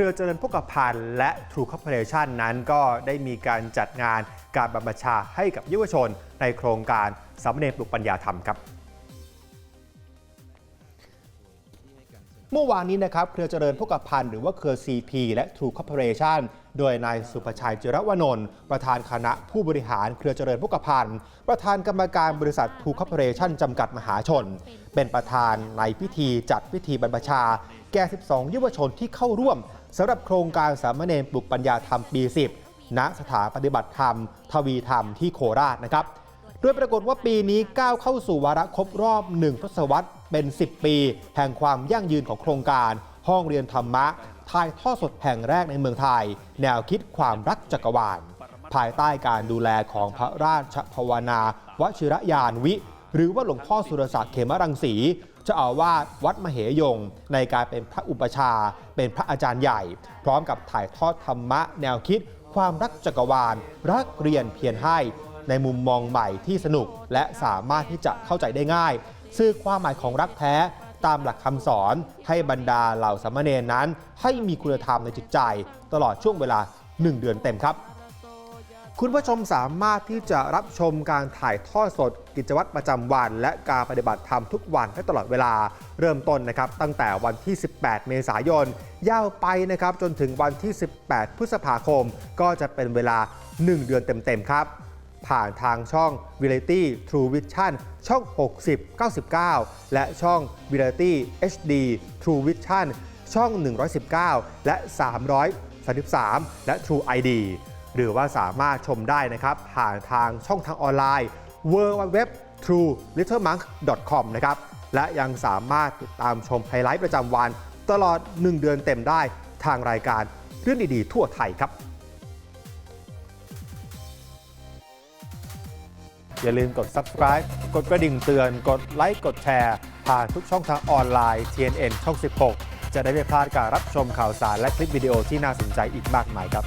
รือเจริญพกพันธ์และ True Corporation นั้นก็ได้มีการจัดงานการบรรพชาให้กับเยาวชนในโครงการสามเณรปลุกปัญญาธรรมครับ เมื่อวานนี้นะครับ เครือเจริญพกพันธ์หรือว่าเครือ CP และ True Corporation โดยนายสุภชัยจิรวนนท์ประธานคณะผู้บริหารเครือเจริญพกพันธ์ประธานกรรมการบริษัท True Corporation จำกัดมหาชน เป็นประธานในพิธีจัดพิธีบรรพชา แก่ 12 เยาวชนที่เข้าร่วมสำหรับโครงการสามเณรปลุกปัญญาธรรมปี 10 ณสถานปฏิบัติธรรม ทวีธรรมที่โคราชนะครับ โดยปรากฏว่าปีนี้ก้าวเข้าสู่วาระครบรอบ 1 ทศวรรษเป็น 10 ปี แห่งความยั่งยืนของโครงการ ห้องเรียนธรรมะถ่ายทอดสดแห่งแรกในเมืองไทย แนวคิดความรักจักรวาล ภายใต้การดูแลของพระราชภาวนา วชิรยานวิ หรือว่าหลวงพ่อสุรศักดิ์เขมรังสีเจ้าอาวาสวัดมเหยง ในการเป็นพระอุปชา เป็นพระอาจารย์ใหญ่ พร้อมกับถ่ายทอดธรรมะแนวคิด ความรักจักรวาล รักเรียนเพียรให้ ในมุมมองใหม่ที่สนุกและสามารถที่จะเข้าใจได้ง่ายสื่อความหมายของรักแท้ตามหลักคำสอนให้บรรดาเหล่าสามเณรนั้น ให้มีคุณธรรมในจิตใจ ตลอดช่วงเวลา 1 เดือนเต็มครับ คุณผู้ชมสามารถที่จะรับชมการถ่ายทอดสด กิจวัตรประจำวัน และการปฏิบัติธรรมทุกวันให้ตลอดเวลาเริ่มต้นนะครับ ตั้งแต่วันที่ 18 เมษายน ยาวไปนะครับจนถึงวันที่ 18 พฤษภาคม ก็จะเป็นเวลา 1 เดือนเต็มๆครับ ผ่านทางช่อง Variety True Vision ช่อง 60 99 และช่อง Variety HD True Vision ช่อง 119 และ 333 และ True ID หรือว่าสามารถชมได้นะครับ ผ่านทางช่องทางออนไลน์ w w w t r u e l i t t l e m o n k c o m นะครับ และยังสามารถติดตามชมไฮไลท์ประจำวัน ตลอด 1 เดือนเต็มได้ทางรายการเรื่องดีๆ ทั่วไทยครับ อย่าลืมกด subscribe กดกระดิ่งเตือน กดไลค์กดแชร์ ผ่านทุกช่องทางออนไลน์ TNN ช่อง 16 จะได้ไม่พลาดการรับชมข่าวสารและคลิปวิดีโอที่น่าสนใจอีกมากมายครับ